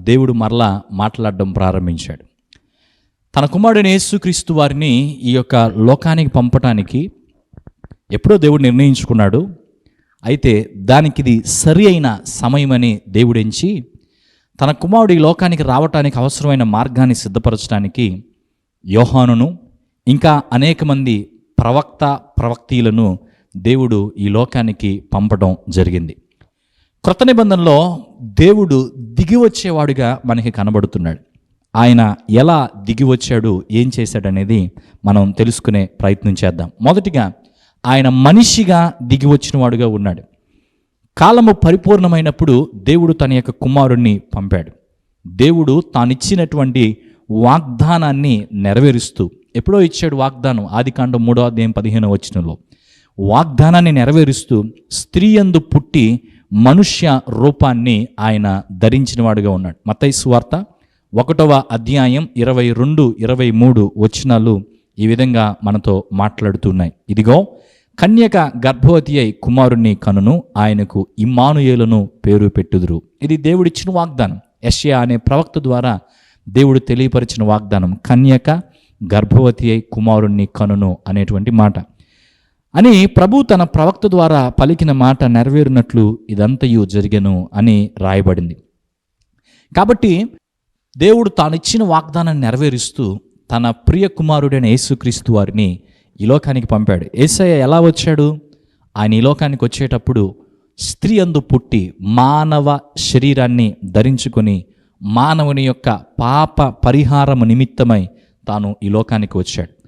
దేవుడు మరలా మాట్లాడడం ప్రారంభించాడు. తన కుమారుడైన యేసుక్రీస్తు వారిని ఈ యొక్క లోకానికి పంపటానికి ఎప్పుడో దేవుడు నిర్ణయించుకున్నాడు. అయితే దానికి ఇది సరి అయిన సమయమని దేవుడించి తన కుమారుడు ఈ లోకానికి రావటానికి అవసరమైన మార్గాన్ని సిద్ధపరచడానికి యోహానును ఇంకా అనేక మంది ప్రవక్త ప్రవక్తీలను దేవుడు ఈ లోకానికి పంపడం జరిగింది. క్రొత్త నిబంధనలో దేవుడు దిగి వచ్చేవాడుగా మనకి కనబడుతున్నాడు. ఆయన ఎలా దిగి వచ్చాడు ఏం చేశాడనేది మనం తెలుసుకునే ప్రయత్నం చేద్దాం. మొదటిగా ఆయన మనిషిగా దిగి ఉన్నాడు. కాలము పరిపూర్ణమైనప్పుడు దేవుడు తన యొక్క కుమారుణ్ణి పంపాడు. దేవుడు తానిచ్చినటువంటి వాగ్దానాన్ని నెరవేరుస్తూ ఎప్పుడో ఇచ్చాడు వాగ్దానం ఆదికాండం మూడో అధ్యాయం పదిహేను వచ్చినలో వాగ్దానాన్ని నెరవేరుస్తూ స్త్రీ యందు పుట్టి మనుష్య రూపాన్ని ఆయన ధరించినవాడుగా ఉన్నాడు. మతైస్ సువార్త ఒకటవ అధ్యాయం ఇరవై రెండు ఇరవై మూడు వచనాలు ఈ విధంగా మనతో మాట్లాడుతున్నాయి. ఇదిగో కన్యక గర్భవతి అయి కుమారుణ్ణి కనును ఆయనకు ఇమ్మానుయేలను పేరు పెట్టుదురు. ఇది దేవుడిచ్చిన వాగ్దానం. యష్యా అనే ప్రవక్త ద్వారా దేవుడు తెలియపరిచిన వాగ్దానం. కన్యక గర్భవతి అయి కుమారుణ్ణి కనును అనేటువంటి మాట. అని ప్రభు తన ప్రవక్త ద్వారా పలికిన మాట నెరవేరినట్లు ఇదంతయు జరిగెను అని రాయబడింది. కాబట్టి దేవుడు తానిచ్చిన వాగ్దానాన్ని నెరవేరుస్తూ తన ప్రియ కుమారుడైన యేసుక్రీస్తు వారిని ఈ లోకానికి పంపాడు. ఏసయ్య ఎలా వచ్చాడు? ఆయన ఈ లోకానికి వచ్చేటప్పుడు స్త్రీ అందు పుట్టి మానవ శరీరాన్ని ధరించుకొని మానవుని యొక్క పాప పరిహారము నిమిత్తమై తాను ఈ లోకానికి వచ్చాడు.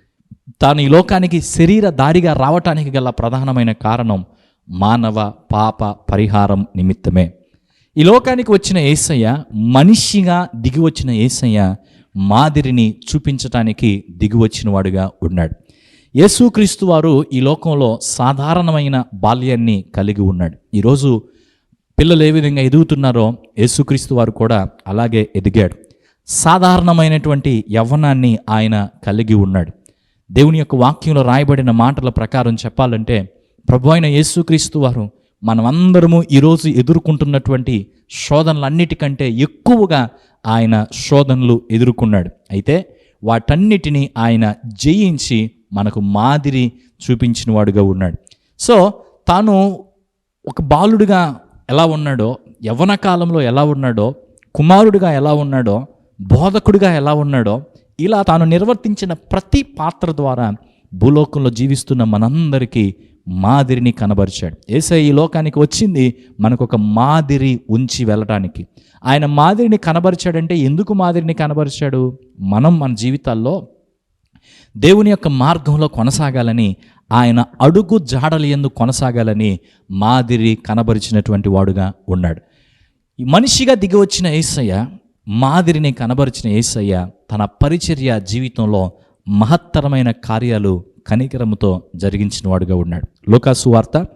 తాను ఈ లోకానికి శరీర దారిగా రావటానికి గల ప్రధానమైన కారణం మానవ పాప పరిహారం నిమిత్తమే. ఈ లోకానికి వచ్చిన ఏసయ్య మనిషిగా దిగివచ్చిన ఏసయ్య మాదిరిని చూపించటానికి దిగివచ్చినవాడుగా ఉన్నాడు. యేసుక్రీస్తు వారు ఈ లోకంలో సాధారణమైన బాల్యాన్ని కలిగి ఉన్నాడు. ఈరోజు పిల్లలు ఏ విధంగా ఎదుగుతున్నారో యేసుక్రీస్తు వారు కూడా అలాగే ఎదిగాడు. సాధారణమైనటువంటి యవ్వనాన్ని ఆయన కలిగి ఉన్నాడు. దేవుని యొక్క వాక్యంలో రాయబడిన మాటల ప్రకారం చెప్పాలంటే ప్రభు అయిన యేసుక్రీస్తు వారు మనమందరము ఈరోజు ఎదుర్కొంటున్నటువంటి శోధనలన్నిటికంటే ఎక్కువగా ఆయన శోధనలు ఎదుర్కొన్నాడు. అయితే వాటన్నిటినీ ఆయన జయించి మనకు మాదిరి చూపించినవాడుగా ఉన్నాడు. సో తాను ఒక బాలుడిగా ఎలా ఉన్నాడో యవ్వన కాలంలో ఎలా ఉన్నాడో కుమారుడిగా ఎలా ఉన్నాడో బోధకుడిగా ఎలా ఉన్నాడో ఇలా తాను నిర్వర్తించిన ప్రతి పాత్ర ద్వారా భూలోకంలో జీవిస్తున్న మనందరికీ మాదిరిని కనబరిచాడు. ఏసై ఈ లోకానికి వచ్చింది మనకు ఒక మాదిరి ఉంచి వెళ్ళటానికి. ఆయన మాదిరిని కనబరిచాడంటే ఎందుకు మాదిరిని కనబరిచాడు? మనం మన జీవితాల్లో దేవుని యొక్క మార్గంలో కొనసాగాలని ఆయన అడుగు జాడలు ఎందు కొనసాగాలని మాదిరి కనబరిచినటువంటి వాడుగా ఉన్నాడు. ఈ మనిషిగా దిగి వచ్చిన ఏసయ్య మాదిరిని కనబరిచిన ఏసయ్య తన పరిచర్య జీవితంలో మహత్తరమైన కార్యాలు కనికరముతో జరిగించినవాడుగా ఉన్నాడు. లోకాసు వార్త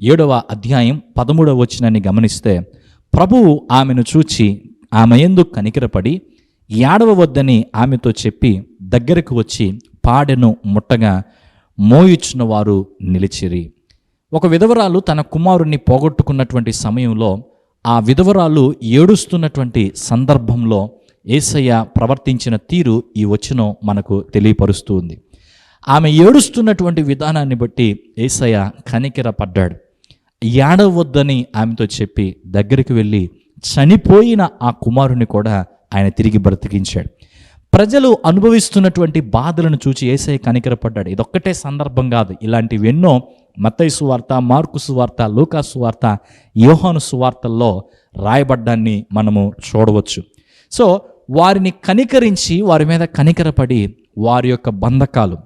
ఏడవ అధ్యాయం పదమూడవ వచనాన్ని గమనిస్తే ప్రభువు ఆమెను చూచి ఆమె ఎందుకు కనికరపడి ఏడవ వద్దని ఆమెతో చెప్పి దగ్గరకు వచ్చి పాడెను ముట్టగా మోయిచ్చిన వారు నిలిచిరి. ఒక విధవరాలు తన కుమారుణ్ణి పోగొట్టుకున్నటువంటి సమయంలో ఆ విధవరాలు ఏడుస్తున్నటువంటి సందర్భంలో ఏసయ్య ప్రవర్తించిన తీరు ఈ వచనం మనకు తెలియపరుస్తూ ఉంది. ఆమె ఏడుస్తున్నటువంటి విధానాన్ని బట్టి ఏసయ్య కనికెర పడ్డాడు ఏడవద్దని ఆమెతో చెప్పి దగ్గరికి వెళ్ళి చనిపోయిన ఆ కుమారుని కూడా ఆయన తిరిగి బ్రతికించాడు. ప్రజలు అనుభవిస్తున్నటువంటి బాధలను చూచి ఏసై కనికరపడ్డాడు. ఇదొక్కటే సందర్భం కాదు. ఇలాంటివి ఎన్నో మత్తయి సువార్త మార్కు సువార్త లూకా సువార్త యోహాను సువార్తల్లో రాయబడ్డాన్ని మనము చూడవచ్చు. సో వారిని కనికరించి వారి మీద కనికరపడి వారి యొక్క బంధకాలు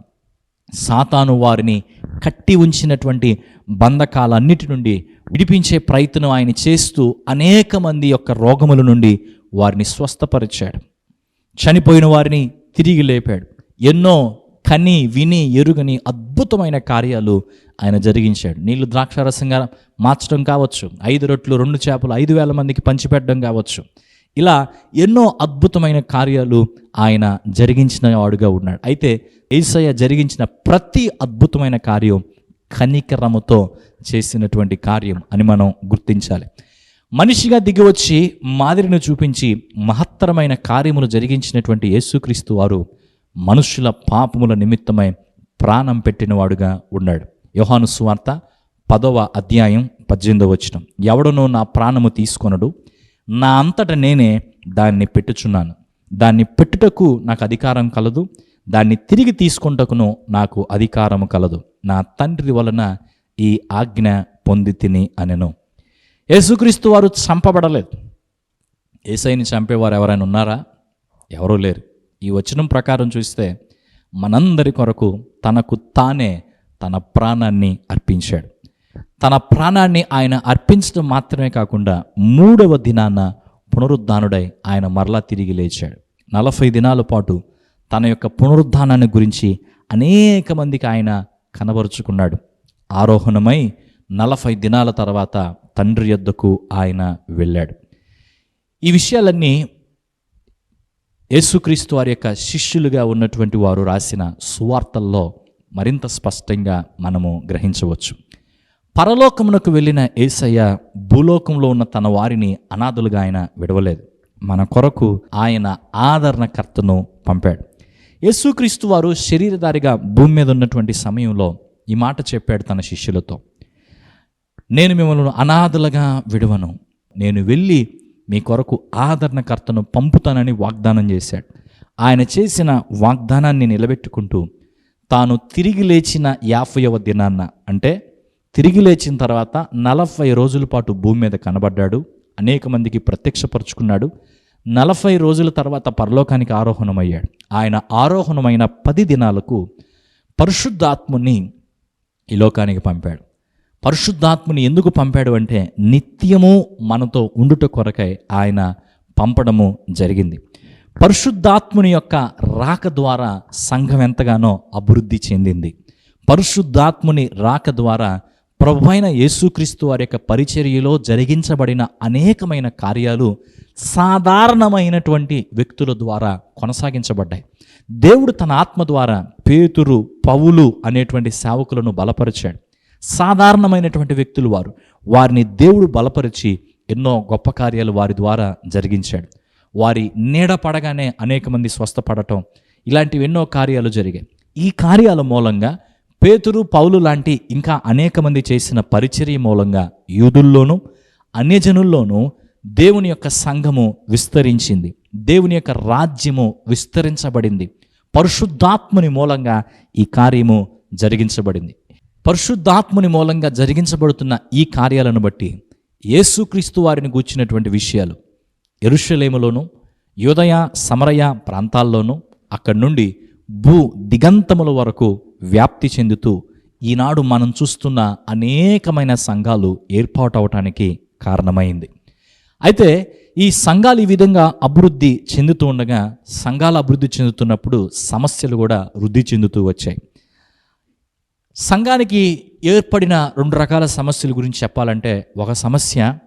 సాతాను వారిని కట్టి ఉంచినటువంటి బంధకాలన్నిటి నుండి విడిపించే ప్రయత్నం ఆయన చేస్తూ అనేక మంది యొక్క రోగముల నుండి వారిని స్వస్థపరిచాడు. చనిపోయిన వారిని తిరిగి లేపాడు. ఎన్నో కని విని ఎరుగని అద్భుతమైన కార్యాలు ఆయన జరిగించాడు. నీళ్ళు ద్రాక్షారసంగా మార్చడం కావచ్చు. ఐదు రొట్లు రెండు చేపలు ఐదు వేల మందికి పంచిపెట్టడం కావచ్చు. ఇలా ఎన్నో అద్భుతమైన కార్యాలు ఆయన జరిగించిన వాడుగా ఉన్నాడు. అయితే ఏసయ్య జరిగించిన ప్రతి అద్భుతమైన కార్యం కనికరముతో చేసినటువంటి కార్యం అని మనం గుర్తించాలి. మనిషిగా దిగి వచ్చి మాదిరిని చూపించి మహత్తరమైన కార్యములు జరిగించినటువంటి యేసుక్రీస్తు వారు మనుషుల పాపముల నిమిత్తమై ప్రాణం పెట్టినవాడుగా ఉన్నాడు. యోహాను సువార్త పదవ అధ్యాయం పద్దెనిమిదవ వచ్చిన ఎవడనో నా ప్రాణము తీసుకొనడు. నా అంతట నేనే దాన్ని పెట్టుచున్నాను. దాన్ని పెట్టుటకు నాకు అధికారం కలదు. దాన్ని తిరిగి తీసుకుంటకును నాకు అధికారం కలదు. నా తండ్రి వలన ఈ ఆజ్ఞ పొంది తిని అనెను. యేసుక్రీస్తు వారు చంపబడలేదు. ఏసైని చంపేవారు ఎవరైనా ఉన్నారా? ఎవరూ లేరు. ఈ వచనం ప్రకారం చూస్తే మనందరి కొరకు తనకు తానే తన ప్రాణాన్ని అర్పించాడు. తన ప్రాణాన్ని ఆయన అర్పించడం మాత్రమే కాకుండా మూడవ దినాన పునరుద్ధానుడై ఆయన మరలా తిరిగి లేచాడు. నలభై దినాల పాటు తన యొక్క పునరుద్ధానాన్ని గురించి అనేక మందికి ఆయన కనబరుచుకున్నాడు. ఆరోహణమై నలభై దినాల తర్వాత తండ్రి యొద్దకు ఆయన వెళ్ళాడు. ఈ విషయాలన్నీ యేసుక్రీస్తు వారి యొక్క శిష్యులుగా ఉన్నటువంటి వారు రాసిన సువార్తల్లో మరింత స్పష్టంగా మనము గ్రహించవచ్చు. పరలోకమునకు వెళ్ళిన ఏసయ్య భూలోకంలో ఉన్న తన వారిని అనాథులుగా ఆయన విడవలేదు. మన కొరకు ఆయన ఆదరణకర్తను పంపాడు. యేసుక్రీస్తు వారు శరీరధారిగా భూమి మీద ఉన్నటువంటి సమయంలో ఈ మాట చెప్పాడు తన శిష్యులతో. నేను మిమ్మల్ని అనాథలుగా విడవను. నేను వెళ్ళి మీ కొరకు ఆదరణకర్తను పంపుతానని వాగ్దానం చేశాడు. ఆయన చేసిన వాగ్దానాన్ని నిలబెట్టుకుంటూ తాను తిరిగి లేచిన యాభైవ దినాన్న. అంటే తిరిగి లేచిన తర్వాత నలభై రోజుల పాటు భూమి మీద కనబడ్డాడు. అనేక మందికి ప్రత్యక్షపరుచుకున్నాడు. నలభై రోజుల తర్వాత పరలోకానికి ఆరోహణమయ్యాడు. ఆయన ఆరోహణమైన పది దినాలకు పరిశుద్ధాత్ముని ఈ లోకానికి పంపాడు. పరిశుద్ధాత్ముని ఎందుకు పంపాడు అంటే నిత్యము మనతో ఉండుట కొరకై ఆయన పంపడము జరిగింది. పరిశుద్ధాత్ముని యొక్క రాక ద్వారా సంఘం ఎంతగానో అభివృద్ధి చెందింది. పరిశుద్ధాత్ముని రాక ద్వారా ప్రభు అయిన యేసుక్రీస్తు వారి యొక్క పరిచర్యలో జరిగించబడిన అనేకమైన కార్యాలు సాధారణమైనటువంటి వ్యక్తుల ద్వారా కొనసాగించబడ్డాయి. దేవుడు తన ఆత్మ ద్వారా పేతురు పవులు అనేటువంటి సేవకులను బలపరిచాడు. సాధారణమైనటువంటి వ్యక్తులు వారు. వారిని దేవుడు బలపరిచి ఎన్నో గొప్ప కార్యాలు వారి ద్వారా జరిగించాడు. వారి నీడ పడగానే అనేక మంది స్వస్థపడటం. ఇలాంటివి ఎన్నో కార్యాలు జరిగాయి. ఈ కార్యాల మూలంగా పేతురు పౌలు లాంటి ఇంకా అనేక మంది చేసిన పరిచర్య మూలంగా యూదుల్లోనూ అన్యజనుల్లోనూ దేవుని యొక్క సంఘము విస్తరించింది. దేవుని యొక్క రాజ్యము విస్తరించబడింది. పరిశుద్ధాత్ముని మూలంగా ఈ కార్యము జరిగించబడింది. పరిశుద్ధాత్ముని మూలంగా జరిగించబడుతున్న ఈ కార్యాలను బట్టి యేసుక్రీస్తు వారిని గూర్చినటువంటి విషయాలు ఎరుషలేములోను యోదయ సమరయ ప్రాంతాల్లోనూ అక్కడి నుండి భూ దిగంతముల వరకు వ్యాప్తి చెందుతూ ఈనాడు మనం చూస్తున్న అనేకమైన సంఘాలు ఏర్పాటవటానికి కారణమైంది. అయితే ఈ సంఘాలు ఈ విధంగా అభివృద్ధి చెందుతూ ఉండగా సంఘాలు అభివృద్ధి చెందుతున్నప్పుడు సమస్యలు కూడా వృద్ధి చెందుతూ వచ్చాయి. సంఘానికి ఏర్పడిన రెండు రకాల సమస్యల గురించి చెప్పాలంటే ఒక సమస్య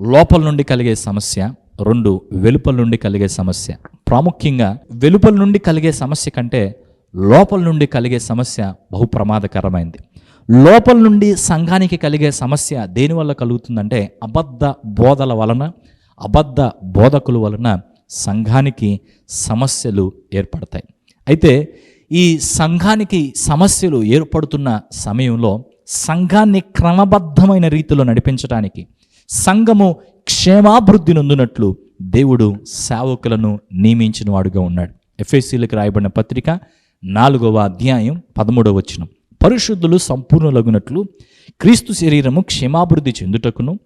లోపల నుండి కలిగే సమస్య రెండు వెలుపల నుండి కలిగే సమస్య. ప్రాముఖ్యంగా వెలుపల నుండి కలిగే సమస్య కంటే లోపల నుండి కలిగే సమస్య బహు ప్రమాదకరమైంది. లోపల నుండి సంఘానికి కలిగే సమస్య దేనివల్ల కలుగుతుందంటే అబద్ధ బోధల వలన అబద్ధ బోధకుల వలన సంఘానికి సమస్యలు ఏర్పడతాయి. అయితే ఈ సంఘానికి సమస్యలు ఏర్పడుతున్న సమయంలో సంఘాన్ని క్రమబద్ధమైన రీతిలో నడిపించడానికి సంఘము క్షేమాభివృద్ధి నొందునట్లు దేవుడు సేవకులను నియమించిన వాడుగా ఉన్నాడు. ఎఫ్ఎస్సీలకు రాయబడిన పత్రిక నాలుగవ అధ్యాయం పదమూడవ వచనం. పరిశుద్ధులు సంపూర్ణలగునట్లు క్రీస్తు శరీరము క్షేమాభివృద్ధి చెందుటకును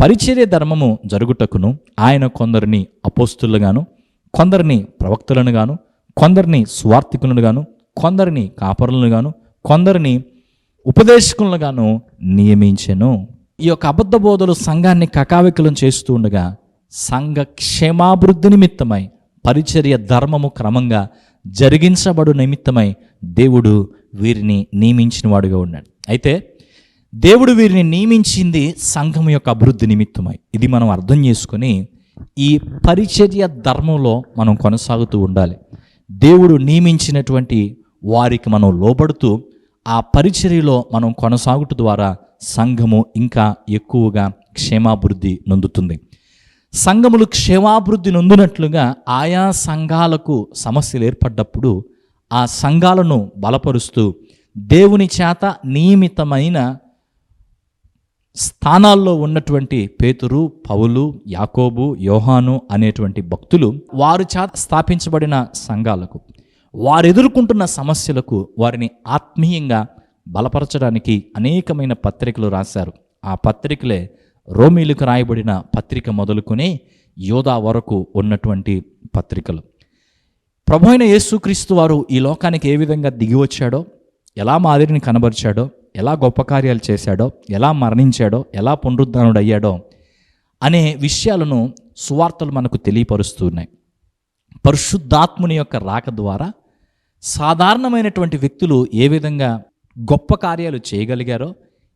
పరిచర్య ధర్మము జరుగుటకును ఆయన కొందరిని అపోస్తులుగాను కొందరిని ప్రవక్తలను గాను కొందరిని స్వార్థికులను గాను కొందరిని కాపరులను గాను కొందరిని ఉపదేశకులను గాను నియమించెను. ఈ యొక్క అబద్ధ బోధలు సంఘాన్ని కకావికలం చేస్తూ ఉండగా సంఘ క్షేమాభివృద్ధి నిమిత్తమై పరిచర్య ధర్మము క్రమంగా జరిగించబడు నిమిత్తమై దేవుడు వీరిని నియమించిన వాడుగా ఉన్నాడు. అయితే దేవుడు వీరిని నియమించింది సంఘం యొక్క అభివృద్ధి నిమిత్తమై. ఇది మనం అర్థం చేసుకొని ఈ పరిచర్య ధర్మంలో మనం కొనసాగుతూ ఉండాలి. దేవుడు నియమించినటువంటి వారికి మనం లోబడుతూ ఆ పరిచర్యలో మనం కొనసాగుట ద్వారా సంఘము ఇంకా ఎక్కువగా క్షేమాభివృద్ధి నొందుతుంది. సంఘములు క్షేమాభివృద్ధి నొందినట్లుగా ఆయా సంఘాలకు సమస్యలు ఏర్పడ్డప్పుడు ఆ సంఘాలను బలపరుస్తూ దేవుని చేత నియమితమైన స్థానాల్లో ఉన్నటువంటి పేతురు పౌలు యాకోబు యోహాను అనేటువంటి భక్తులు వారు చేత స్థాపించబడిన సంఘాలకు వారు ఎదుర్కొంటున్న సమస్యలకు వారిని ఆత్మీయంగా బలపరచడానికి అనేకమైన పత్రికలు రాశారు. ఆ పత్రికలే రోమీలకు రాయబడిన పత్రిక మొదలుకొని యోధా వరకు ఉన్నటువంటి పత్రికలు. ప్రభు అయిన యేసుక్రీస్తు వారు ఈ లోకానికి ఏ విధంగా దిగి వచ్చాడో ఎలా మాదిరిని కనబరిచాడో ఎలా గొప్ప కార్యాలు చేశాడో ఎలా మరణించాడో ఎలా పునరుద్ధానుడయ్యాడో అనే విషయాలను సువార్తలు మనకు తెలియపరుస్తున్నాయి పరిశుద్ధాత్ముని యొక్క రాక ద్వారా సాధారణమైనటువంటి వ్యక్తులు ఏ విధంగా గొప్ప కార్యాలు చేయగలిగారో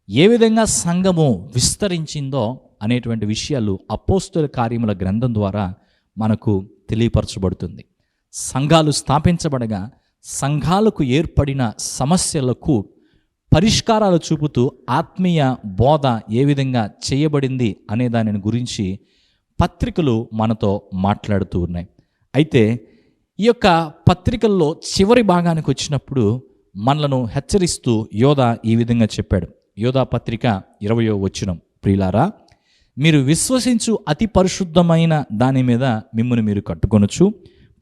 ఏ విధంగా సంఘము విస్తరించిందో అనేటువంటి విషయాలు అపోస్తుల కార్యముల గ్రంథం ద్వారా మనకు తెలియపరచబడుతుంది. సంఘాలు స్థాపించబడగా సంఘాలకు ఏర్పడిన సమస్యలకు పరిష్కారాలు చూపుతూ ఆత్మీయ బోధ ఏ విధంగా చేయబడింది అనే దానిని గురించి పత్రికలు మనతో మాట్లాడుతూ ఉన్నాయి. అయితే ఈ యొక్క పత్రికల్లో చివరి భాగానికి వచ్చినప్పుడు మనలను హెచ్చరిస్తూ యోధ ఈ విధంగా చెప్పాడు. యోధా పత్రిక ఇరవయో వచ్చినం ప్రియులారా మీరు విశ్వసించు అతి పరిశుద్ధమైన దాని మీద మిమ్మల్ని మీరు కట్టుకొనొచ్చు.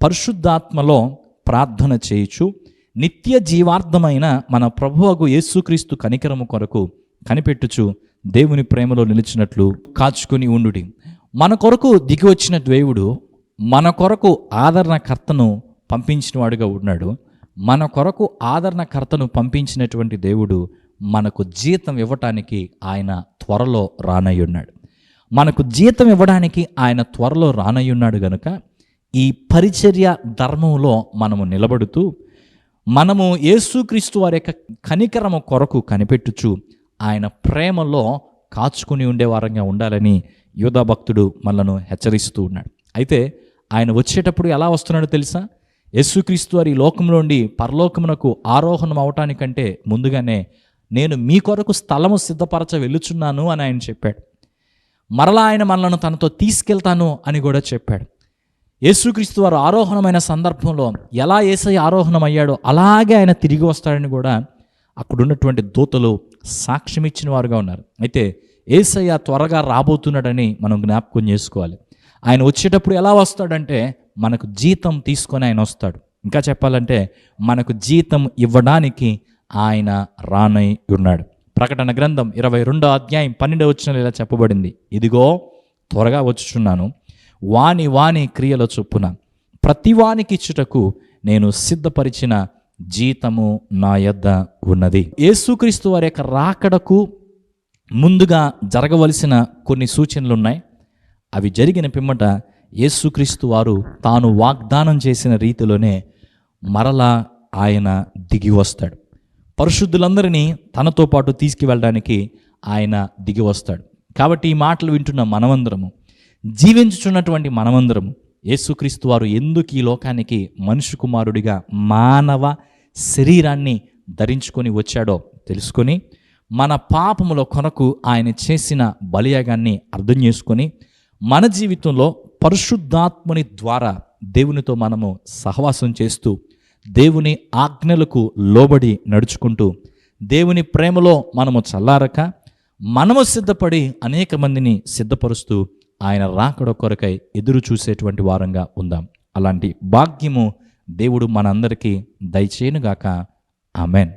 పరిశుద్ధాత్మలో ప్రార్థన చేయొచ్చు నిత్య జీవార్థమైన మన ప్రభువకు యేసుక్రీస్తు కనికరము కొరకు కనిపెట్టుచు దేవుని ప్రేమలో నిలిచినట్లు కాచుకుని ఉండుడి. మన కొరకు దిగి వచ్చిన దేవుడు మన కొరకు ఆదరణకర్తను పంపించినవాడుగా ఉన్నాడు. మన కొరకు ఆదరణకర్తను పంపించినటువంటి దేవుడు మనకు జీతం ఇవ్వటానికి ఆయన త్వరలో రానయ్యున్నాడు. మనకు జీతం ఇవ్వడానికి ఆయన త్వరలో రానయ్యున్నాడు గనుక ఈ పరిచర్య ధర్మంలో మనము నిలబడుతూ మనము యేసుక్రీస్తు వారి యొక్క కనికరము కొరకు కనిపెట్టుచు ఆయన ప్రేమలో కాచుకుని ఉండేవారంగా ఉండాలని యోధా భక్తుడు మనలను హెచ్చరిస్తూ ఉన్నాడు. అయితే ఆయన వచ్చేటప్పుడు ఎలా వస్తున్నాడో తెలుసా? యేసుక్రీస్తు వారి లోకంలోండి పరలోకమునకు ఆరోహణం అవటానికంటే ముందుగానే నేను మీ కొరకు స్థలము సిద్ధపరచ వెళ్ళుచున్నాను అని ఆయన చెప్పాడు. మరలా ఆయన మనలను తనతో తీసుకెళ్తాను అని కూడా చెప్పాడు. యేసుక్రీస్తు వారు ఆరోహణమైన సందర్భంలో ఎలా ఏసై ఆరోహణం అయ్యాడో అలాగే ఆయన తిరిగి వస్తాడని కూడా అక్కడున్నటువంటి దూతలు సాక్ష్యం ఇచ్చిన వారుగా ఉన్నారు. అయితే ఏసయ్య త్వరగా రాబోతున్నాడని మనం జ్ఞాపకం చేసుకోవాలి. ఆయన వచ్చేటప్పుడు ఎలా వస్తాడంటే మనకు జీతం తీసుకొని ఆయన వస్తాడు. ఇంకా చెప్పాలంటే మనకు జీతం ఇవ్వడానికి ఆయన రానై ఉన్నాడు. ప్రకటన గ్రంథం ఇరవై రెండో అధ్యాయం పన్నెండో వచ్చిన ఇలా చెప్పబడింది. ఇదిగో త్వరగా వచ్చుచున్నాను. వాని వాని క్రియల చొప్పున ప్రతివానికి ఇచ్చుటకు నేను సిద్ధపరిచిన జీతము నా యొద్ద ఉన్నది. యేసుక్రీస్తు వారి యొక్క రాకడకు ముందుగా జరగవలసిన కొన్ని సూచనలు ఉన్నాయి. అవి జరిగిన పిమ్మట యేసుక్రీస్తు వారు తాను వాగ్దానం చేసిన రీతిలోనే మరలా ఆయన దిగి వస్తాడు. పరిశుద్ధులందరినీ తనతో పాటు తీసుకువెళ్ళడానికి ఆయన దిగి వస్తాడు. కాబట్టి ఈ మాటలు వింటున్న మనమందరము జీవించుచున్నటువంటి మనమందరము యేసుక్రీస్తు వారు ఎందుకు ఈ లోకానికి మనుషు కుమారుడిగా మానవ శరీరాన్ని ధరించుకొని వచ్చాడో తెలుసుకొని మన పాపముల కొరకు ఆయన చేసిన బలియాగాన్ని అర్థం చేసుకొని మన జీవితంలో పరిశుద్ధాత్మని ద్వారా దేవునితో మనము సహవాసం చేస్తూ దేవుని ఆజ్ఞలకు లోబడి నడుచుకుంటూ దేవుని ప్రేమలో మనము చల్లారక మనము సిద్ధపడి అనేక మందిని సిద్ధపరుస్తూ ఆయన రాకడ కొరకై ఎదురు చూసేటువంటి వారంగా ఉందాం. అలాంటి భాగ్యము దేవుడు మనందరికీ దయచేయనుగాక. ఆమెన్.